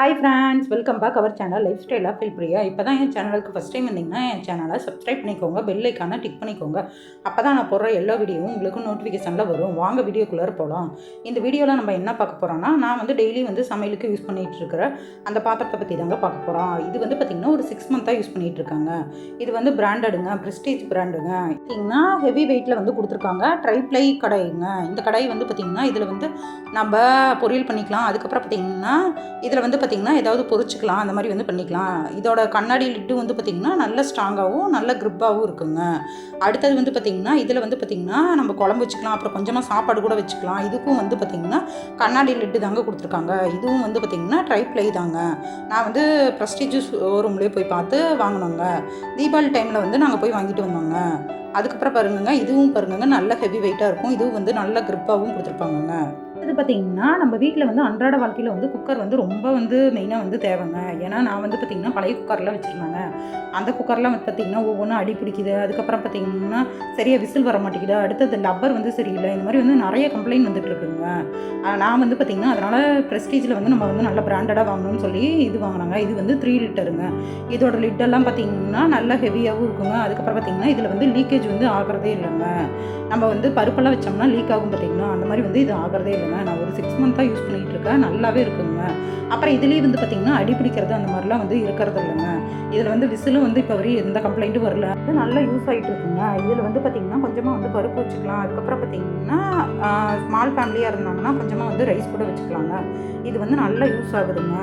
Hi friends welcome back our channel life ஸ்டைலாக feel Priya இப்போ தான் என் சேனலுக்கு ஃபஸ்ட் டைம் வந்தீங்கன்னா என் சேனலை சப்ஸ்கிரைப் பண்ணிக்கோங்க பெல் ஐக்கானை டிக் பண்ணிக்கோங்க. அப்போ தான் நான் போடுற எல்லா வீடியோவும் உங்களுக்கு நோட்டிஃபிகேஷனில் வரும். வாங்க வீடியோக்குள்ளே போகலாம் இந்த வீடியோவில் நம்ம என்ன பார்க்க போகிறோம்னா நான் வந்து டெய்லி வந்து சமையலுக்கு யூஸ் பண்ணிகிட்டு இருக்கிற அந்த பாத்திரத்தை பற்றி தாங்க பார்க்க போகிறோம் இது வந்து பார்த்திங்கன்னா ஒரு சிக்ஸ் மந்த்தாக யூஸ் பண்ணிகிட்டு இருக்காங்க. இது வந்து பிராண்டடுங்க ப்ரெஸ்டீஜ் பிராண்டுங்க பார்த்திங்கன்னா ஹெவி வெயிட்டில் வந்து கொடுத்துருக்காங்க. ட்ரைப்ளை கடைங்க. இந்த கடை வந்து பார்த்திங்கன்னா இதில் வந்து நம்ம பொரியல் பண்ணிக்கலாம். அதுக்கப்புறம் பார்த்திங்கன்னா இதில் வந்து பார்த்திங்கன்னா ஏதாவது பொறிச்சிக்கலாம் அந்த மாதிரி வந்து பண்ணிக்கலாம். இதோட கண்ணாடி லிட்டு வந்து பார்த்திங்கன்னா நல்ல ஸ்ட்ராங்காகவும் நல்ல க்ரிப்பாகவும் இருக்குங்க. அடுத்தது வந்து பார்த்திங்கன்னா இதில் வந்து பார்த்திங்கன்னா நம்ம குழம்பு வச்சுக்கலாம் அப்புறம் கொஞ்சமாக சாப்பாடு கூட வச்சுக்கலாம். இதுக்கும் வந்து பார்த்திங்கன்னா கண்ணாடி லிட்டு தாங்க கொடுத்துருக்காங்க. இதுவும் வந்து பார்த்திங்கன்னா ட்ரைப்ளை தாங்க. நான் வந்து ப்ரெஸ்டீஜ் ஷோரூம்லேயே போய் பார்த்து வாங்கினோங்க. தீபாவளி டைமில் வந்து நாங்கள் போய் வாங்கிட்டு வந்தோங்க. அதுக்கப்புறம் பாருங்கங்க இதுவும் பாருங்கங்க நல்ல ஹெவி வெயிட்டாக இருக்கும். இதுவும் வந்து நல்ல க்ரிப்பாகவும் கொடுத்துருப்பாங்கங்க. இது பார்த்தீங்கன்னா நம்ம வீட்டில் வந்து அன்றாட வாழ்க்கையில் வந்து குக்கர் வந்து ரொம்ப வந்து மெயினாக வந்து தேவைங்க. ஏன்னா நான் வந்து பார்த்திங்கன்னா பழைய குக்கர்லாம் வச்சுருந்தாங்க. அந்த குக்கர்லாம் வந்து பார்த்திங்கன்னா ஒவ்வொன்றும் அடி பிடிக்குது. அதுக்கப்புறம் பார்த்திங்கன்னா சரியாக விசில் வர மாட்டேங்குது. அடுத்தது லப்பர் வந்து சரியில்லை. இந்த மாதிரி வந்து நிறைய கம்ப்ளைண்ட் வந்துட்டு இருக்குங்க. நான் வந்து பார்த்திங்கன்னா அதனால் ப்ரெஸ்டீஜில் வந்து நம்ம வந்து நல்ல பிராண்டடாக வாங்கணும்னு சொல்லி இது வாங்கினாங்க. இது வந்து த்ரீ லிட்டருங்க. இதோட லிட்டெல்லாம் பார்த்திங்கன்னா நல்லா ஹெவியாகவும் இருக்குங்க. அதுக்கப்புறம் பார்த்திங்கன்னா இதில் வந்து லீக்கேஜ் வந்து ஆகிறதே இல்லைங்க. நம்ம வந்து பருப்பெல்லாம் வச்சோம்னா லீக் ஆகும் பார்த்திங்கன்னா அந்த மாதிரி வந்து இது ஆகிறதே இல்லை இல்லைங்க நான் ஒரு சிக்ஸ் மந்த்தாக யூஸ் பண்ணிகிட்டு இருக்கேன். நல்லாவே இருக்குங்க. அப்புறம் இதுலேயே வந்து பார்த்திங்கன்னா அடி பிடிக்கிறது அந்த மாதிரிலாம் வந்து இருக்கிறது இல்லைங்க. இதில் வந்து விசிலும் வந்து இப்போ வரையும் எந்த கம்ப்ளைண்ட்டும் வரல. அது நல்லா யூஸ் ஆகிட்டு இருக்குங்க இதில் வந்து பார்த்திங்கன்னா கொஞ்சமாக வந்து பருப்பு வச்சுக்கலாம். அதுக்கப்புறம் பார்த்திங்கன்னா ஸ்மால் ஃபேமிலியாக இருந்தாங்கன்னா கொஞ்சமாக வந்து ரைஸ் கூட வச்சுக்கலாங்க. இது வந்து நல்லா யூஸ் ஆகுதுங்க.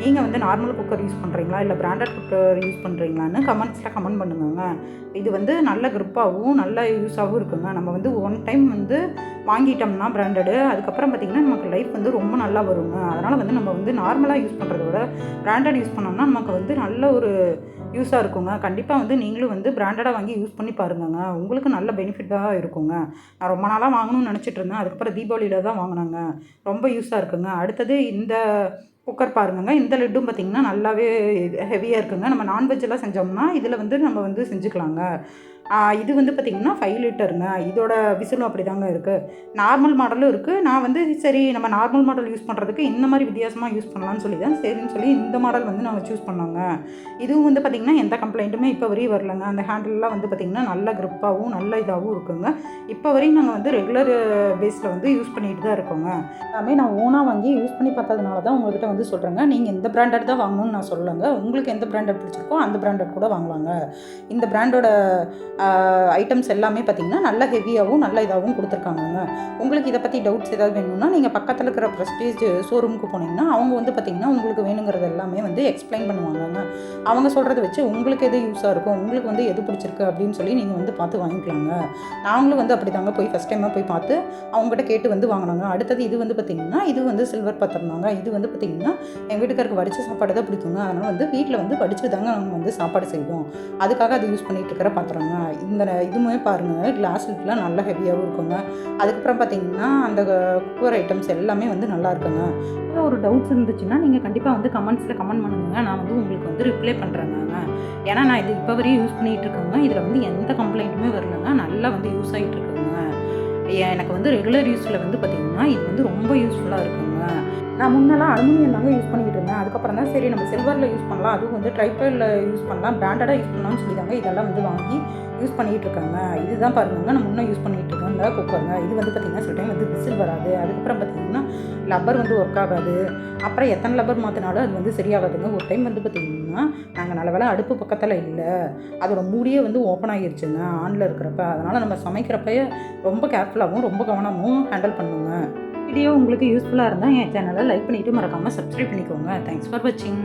நீங்கள் வந்து நார்மல் குக்கர் யூஸ் பண்ணுறீங்களா இல்லை பிராண்டட் குக்கர் யூஸ் பண்ணுறீங்களான்னு கமெண்ட்ஸில் கமெண்ட் பண்ணுங்க இது வந்து நல்ல க்ரிப்பாகவும் நல்ல யூஸாகவும் இருக்குங்க. நம்ம வந்து ஒன் டைம் வந்து வாங்கிட்டோம்னா பிராண்டடு அதுக்கப்புறம் பார்த்திங்கன்னா நமக்கு லைஃப் வந்து ரொம்ப நல்லா வருங்க. அதனால் வந்து நம்ம வந்து நார்மலாக யூஸ் பண்ணுறத விட பிராண்டட் யூஸ் பண்ணோம்னா நமக்கு வந்து நல்ல ஒரு யூஸாக இருக்குங்க. கண்டிப்பாக வந்து நீங்களும் வந்து பிராண்டடாக வாங்கி யூஸ் பண்ணி பாருங்கங்க. உங்களுக்கு நல்ல பெனிஃபிட்டாக இருக்குங்க. நான் ரொம்ப நாளாக வாங்கணும்னு நினச்சிட்டு இருந்தேன். அதுக்கப்புறம் தீபாவளியில் தான் வாங்கினாங்க. ரொம்ப யூஸாக இருக்குங்க. அடுத்தது இந்த குக்கர் பாருங்கங்க. இந்த லெட்டும் பார்த்திங்கன்னா நல்லாவே ஹெவியாக இருக்குங்க. நம்ம நான்வெஜ்லாம் செஞ்சோம்னா இதில் வந்து நம்ம வந்து செஞ்சுக்கலாங்க. இது வந்து பார்த்திங்கன்னா ஃபைவ் லிட்டருங்க இதோட விசிலும் அப்படி தாங்க இருக்குது நார்மல் மாடலும் இருக்குது நான் வந்து சரி நம்ம நார்மல் மாடல் யூஸ் பண்ணுறதுக்கு இந்த மாதிரி வித்தியாசமாக யூஸ் பண்ணலாம்னு சொல்லி தான் சரின்னு சொல்லி இந்த மாடல் வந்து நாங்கள் சூஸ் பண்ணோங்க. இதுவும் வந்து பார்த்திங்கன்னா எந்த கம்ப்ளைண்ட்டுமே இப்போ வரையும் வரலங்க. அந்த ஹேண்டில்லாம் வந்து பார்த்திங்கன்னா நல்ல க்ரிப்பாகவும் நல்ல இதாகவும் இருக்குங்க. இப்போ வரையும் நாங்கள் வந்து ரெகுலர் பேஸில் வந்து யூஸ் பண்ணிட்டு தான் இருக்கோங்க. எல்லாமே நான் ஓனாக வாங்கி யூஸ் பண்ணி பார்த்ததுனால தான் உங்கள்கிட்ட வந்து சொல்கிறேங்க நீங்கள் இந்த பிராண்டட் தான் வாங்கணும்னு நான் சொல்லலைங்க. உங்களுக்கு எந்த பிராண்டட் பிடிச்சிருக்கோ அந்த பிராண்டட் கூட வாங்குவாங்க இந்த பிராண்டோட ஐட்டம்ஸ் எல்லாமே பார்த்திங்கன்னா நல்ல ஹெவியாகவும் நல்ல இதாகவும் கொடுத்துருக்காங்கங்க. உங்களுக்கு இதை பற்றி டவுட்ஸ் ஏதாவது வேணும்னா நீங்கள் பக்கத்தில் இருக்கிற ப்ரெஸ்டீஜ் ஷோரூமுக்கு போனீங்கன்னா அவங்க வந்து பார்த்திங்கன்னா உங்களுக்கு வேணுங்கிறது எல்லாமே வந்து எக்ஸ்பிளைன் பண்ணுவாங்கங்க. அவங்க சொல்கிறத வச்சு உங்களுக்கு எது யூஸாக இருக்கும் உங்களுக்கு வந்து எது பிடிச்சிருக்கு அப்படின்னு சொல்லி நீங்கள் வந்து பார்த்து வாங்கிக்கலாங்க. நாங்களும் வந்து அப்படி தாங்க போய் ஃபஸ்ட் டைமாக போய் பார்த்து அவங்ககிட்ட கேட்டு வந்து வாங்கினாங்க. அடுத்தது இது வந்து பார்த்திங்கன்னா இது வந்து சில்வர் பாத்திரம் தாங்க இது வந்து பார்த்திங்கன்னா எங்கள் வீட்டுக்காருக்கு வடித்த சாப்பாடு தான் பிடிக்குங்க. அதனால் வந்து வீட்டில் வந்து வடித்து தாங்க நாங்கள் வந்து சாப்பாடு செய்வோம். அதுக்காக அது யூஸ் பண்ணிகிட்டு இருக்கிற பாத்திரங்க. இந்த இதுவுமே பாருங்கள் கிளாஸ் லிட்லாம் நல்லா ஹெவியாகவும் இருக்குங்க. அதுக்கப்புறம் பார்த்தீங்கன்னா அந்த குக்கர் ஐட்டம்ஸ் எல்லாமே வந்து நல்லா இருக்குங்க. ஒரு டவுட்ஸ் இருந்துச்சுன்னா நீங்கள் கண்டிப்பாக வந்து கமெண்ட்ஸில் கமெண்ட் பண்ணுங்க. நான் வந்து உங்களுக்கு வந்து ரிப்ளை பண்ணுறேங்க ஏன்னா நான் இது இப்போ வரையும் யூஸ் பண்ணிகிட்டு இருக்கேங்க. இதில் வந்து எந்த கம்ப்ளைண்ட்டுமே வரலங்க. நல்லா வந்து யூஸ் ஆகிட்டு இருக்குங்க. எனக்கு வந்து ரெகுலர் யூஸில் வந்து பார்த்திங்கன்னா இது வந்து ரொம்ப யூஸ்ஃபுல்லாக இருக்குங்க. நான் முன்னெல்லாம் அலுமினியம் தாங்க யூஸ் பண்ணிக்கிட்டு இருந்தேன். அதுக்கப்புறம் தான் சரி நம்ம சில்வரில் யூஸ் பண்ணலாம். அதுவும் வந்து ட்ரைப்பரில் யூஸ் பண்ணலாம். பிராண்டடாக யூஸ் பண்ணலாம்னு சொல்லி தாங்க இதெல்லாம் வந்து வாங்கி யூஸ் பண்ணிகிட்டு இருக்காங்க. இதுதான் பாருங்க நம்ம முன்னே யூஸ் பண்ணிகிட்டு இருக்கோம் இந்த குக்கருங்க இது வந்து பார்த்திங்கன்னா சில டைம் வந்து விசில் வராது. அதுக்கப்புறம் பார்த்திங்கன்னா லப்பர் வந்து ஒர்க் ஆகாது. அப்புறம் எத்தனை லப்பர் மாற்றினாலும் அது வந்து சரியாகாதுங்க. ஒரு டைம் வந்து பார்த்திங்கன்னா நாங்கள் நல்ல வேலை அடுப்பு பக்கத்தில் இல்லை. அதோட மூடியே வந்து ஓப்பன் ஆகிருச்சுங்க ஆனில் இருக்கிறப்ப. அதனால் நம்ம சமைக்கிறப்ப ரொம்ப கேர்ஃபுல்லாகவும் ரொம்ப கவனமும் ஹேண்டில் பண்ணுங்க. வீடியோ உங்களுக்கு யூஸ்ஃபுல்லாக இருந்தால் என் சேனலை லைக் பண்ணிவிட்டு மறக்காமல் சப்ஸ்கிரைப் பண்ணிக்கோங்க. தேங்க்ஸ் ஃபார் வாட்சிங்